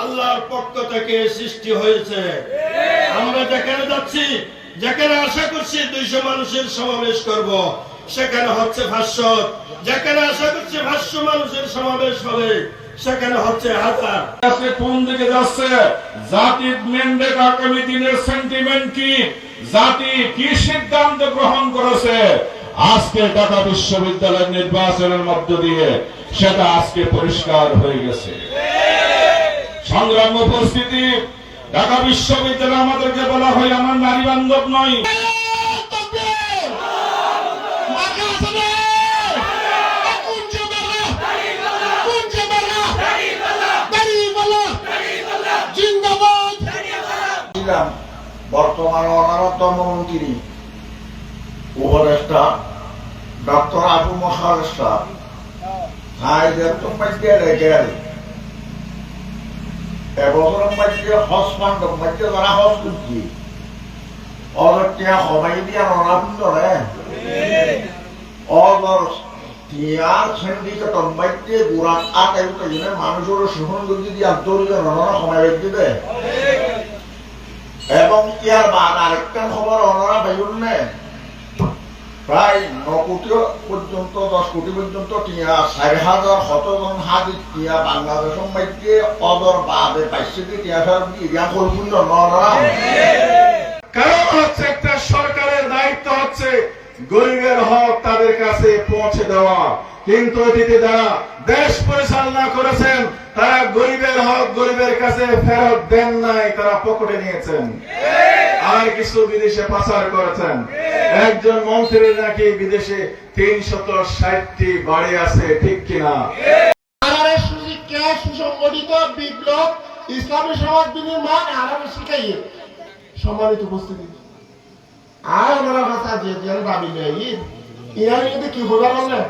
আল্লাহর পক্ষ থেকে সৃষ্টি হয়েছে। আমরা যেখানে যাচ্ছি, যেখানে আশা করছি দুইশো মানুষের সমাবেশ করব, সেখানে হচ্ছে ভাষ্য যেখানে আশা করছি ভাষ্য মানুষের সমাবেশ হবে জাতি কি? সিদ্ধান্ত গ্রহণ করেছে? আজকে বিশ্ববিদ্যালয়ের নির্বাচনের মধ্য দিয়ে সেটা আজকে পরিষ্কার হয়ে গেছে। সংগ্রাম উপস্থিতি ঢাকা বিশ্ববিদ্যালয় আমাদেরকে বলা হয় আমার নারী বান্ধব নয় বর্তমান অনারতম মন্ত্রী, উপদেষ্টা ডক্টর আবু মহারেষ্টা রেখে এবছর মধ্যে হজ ফান্ড মধ্যে যারা হজ করছি অগত্যা সবাই দিয়া নরাবিন্দ রে অগর তিয়ার সিন্ডিকেটর মধ্যে গুড়াত আটাই জনে মানুষের শোষণ যদি দিয়া দরিদ্র নরা সময় দিবে এবং ইয়ার বাদ আরেকটা খবর ওনারা বেগুন নে প্রায় ন কোটি পর্যন্ত, দশ কোটি পর্যন্ত টিয়া চারি হাজার শতজন হাজি টিয়া বাংলাদেশ মাইকে অদর বাদে পাইছে কি? টিয়া সার ইয়া করবুন নরাম কারণ হচ্ছে একটা সরকারের দায়িত্ব হচ্ছে গরিবের হক তাদের কাছে পৌঁছে দেওয়া। কিন্তু অতীতে যারা দেশ পরিচালনা করেছেন, তারা গরিবের হক গরিবের কাছে ফেরত দেন নাই, তারা পকেটে নিয়েছেন। আর কিছু বিদেশে পাচার করেছেন। একজন মন্ত্রীর নাকি বিদেশে তিনশত ষাটটি বাড়ি আছে, ঠিক কিনা? সুসংগঠিত বিপ্লব, ইসলামী সমাজ বিনির্মাণ আরারে শিখাইয়ে সম্মানিত উপস্থিতি। আর ওনারা কথা যে যে দাবি নেই। ইরানি কিন্তু কি হবার বললেন